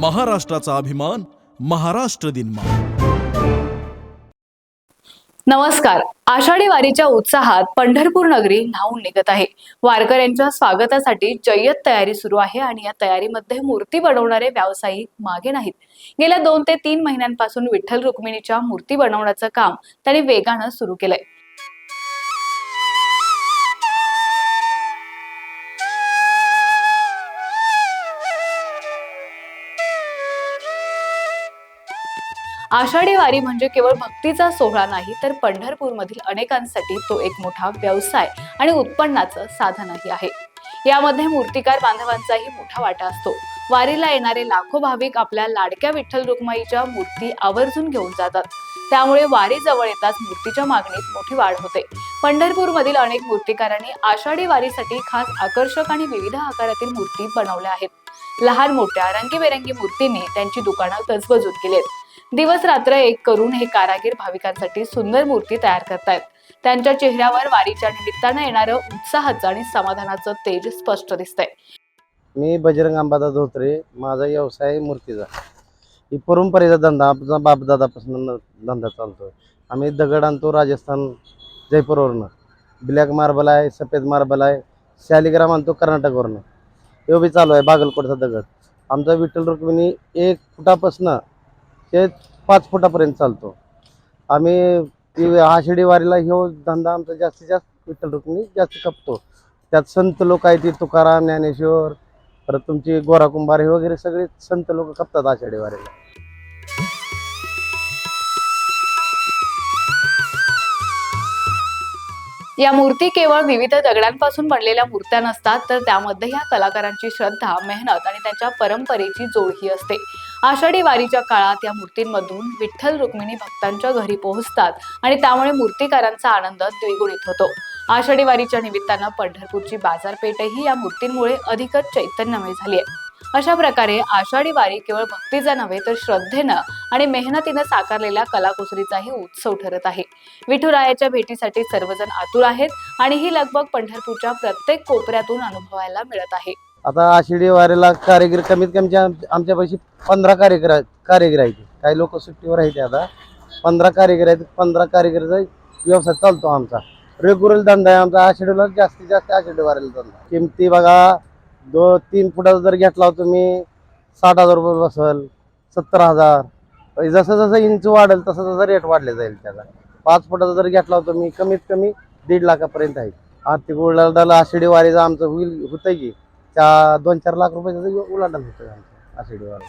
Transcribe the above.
महाराष्ट्राचा अभिमान महाराष्ट्र दिन नमस्कार. आषाढी वारीच्या उत्साहात पंढरपूर नगरी न्हावून निघत आहे. वारकऱ्यांच्या स्वागतासाठी जय्यत तयारी सुरू आहे आणि या तयारीमध्ये मूर्ती बनवणारे व्यावसायिक मागे नाहीत. गेल्या दोन ते तीन महिन्यांपासून विठ्ठल रुक्मिणीच्या मूर्ती बनवण्याचं काम त्यांनी वेगानं सुरू केलंय. आषाढी वारी म्हणजे केवळ भक्तीचा सोहळा नाही तर पंढरपूरमधील अनेकांसाठी तो एक मोठा व्यवसाय आणि उत्पन्नाचं साधनही आहे. यामध्ये मूर्तिकार बांधवांचाही मोठा वाटा असतो. वारीला येणारे लाखो भाविक आपल्या लाडक्या विठ्ठल रुक्माईच्या मूर्ती आवर्जून घेऊन जातात. त्यामुळे वारी जवळ येताच मूर्तीच्या मागणीत मोठी वाढ होते. पंढरपूरमधील अनेक मूर्तिकारांनी आषाढी वारीसाठी खास आकर्षक आणि विविध आकारातील मूर्ती बनवल्या आहेत. लहान मोठ्या रंगीबेरंगी मूर्तींनी त्यांची दुकानं गजबजून केलीत. दिवस रात्र एक करून हे कारागीर भाविकांसाठी सुंदर मूर्ती तयार करतायत. त्यांच्या चेहऱ्यावर वारीच्या निमित्तानं येणारं उत्साहाचं आणि समाधानाचं तेज स्पष्ट दिसतंय. मी बजरंग अंबादा धोत्रे माझा व्यवसाय मूर्तीचा. ही परंपरेचा धंदा आमचा बापदादापासून धंदा चालतोय. आम्ही दगड आणतो राजस्थान जयपूरवरनं. ब्लॅक मार्बल आहे सफेद मार्बल आहे शालिग्राम आणतो कर्नाटकवरनं. हे बी चालू आहे बागलकोटचा दगड. आमचा विठ्ठल रुक्मिणी एक फुटापासनं ते पाच फुटापर्यंत चालतो. आम्ही ती आषाढी वारीला ह्यो धंदा आमचा जास्तीत जास्त विठ्ठल रुक्मिणी जास्त खपतो. त्यात संत लोक आहेत ती तुकाराम ज्ञानेश्वर परत तुमची गोरा कुंभार हे वगैरे सगळे संत लोक खपतात आषाढी वारीला. या मूर्ती केवळ विविध दगडांपासून बनलेल्या मूर्त्या नसतात तर त्यामध्ये या कलाकारांची श्रद्धा मेहनत आणि त्यांच्या परंपरेची जोडही असते. आषाढी वारीच्या काळात या मूर्तींमधून विठ्ठल रुक्मिणी भक्तांच्या घरी पोहोचतात आणि त्यामुळे मूर्तिकारांचा आनंद द्विगुणित होतो. आषाढी वारीच्या निमित्तानं पंढरपूरची बाजारपेठही या मूर्तींमुळे अधिकच चैतन्यमय झाली आहे. अशा प्रकारे आषाढी वारी केवळ भक्तीचा नव्हे तर श्रद्धेनं आणि मेहनतीनं साकारलेला कलाकुसरीचाही उत्सव ठरत आहे. विठुरायाच्या भेटीसाठी सर्वजण आतुर आहेत आणि ही लगबग पंढरपूरच्या प्रत्येक कोपऱ्यातून अनुभवायला मिळत आहे. आता आषाढी वारीला कार्यक्रम कमीत कमी आमच्यापाशी पंधरा कार्यक्रम कार्यक्रम आहेत. काही लोक सुट्टीवर आहेत आता. पंधरा कार्यक्रम आहेत पंधरा कारिगरचा व्यवसाय चालतो आमचा. रेग्युलर धंदा आहे आमचा आषाढीला जास्तीत जास्त आषाढी वारीला धंदा. किमती बघा दो तीन फुटाचा जर घेतला तुम्ही साठ हजार रुपये बसल सत्तर हजार. जसं जसं इंच वाढेल तसं तसं रेट वाढले जाईल त्याचा. पाच फुटाचा जर घेतला तुम्ही कमीत कमी दीड लाखापर्यंत आहे. आर्थिक उलाढाल आषाढी वारीचं आमचं होईल होतंय की. त्या दोन चार लाख रुपयाचं उलाढाल होतं आमचं आषाढी वारी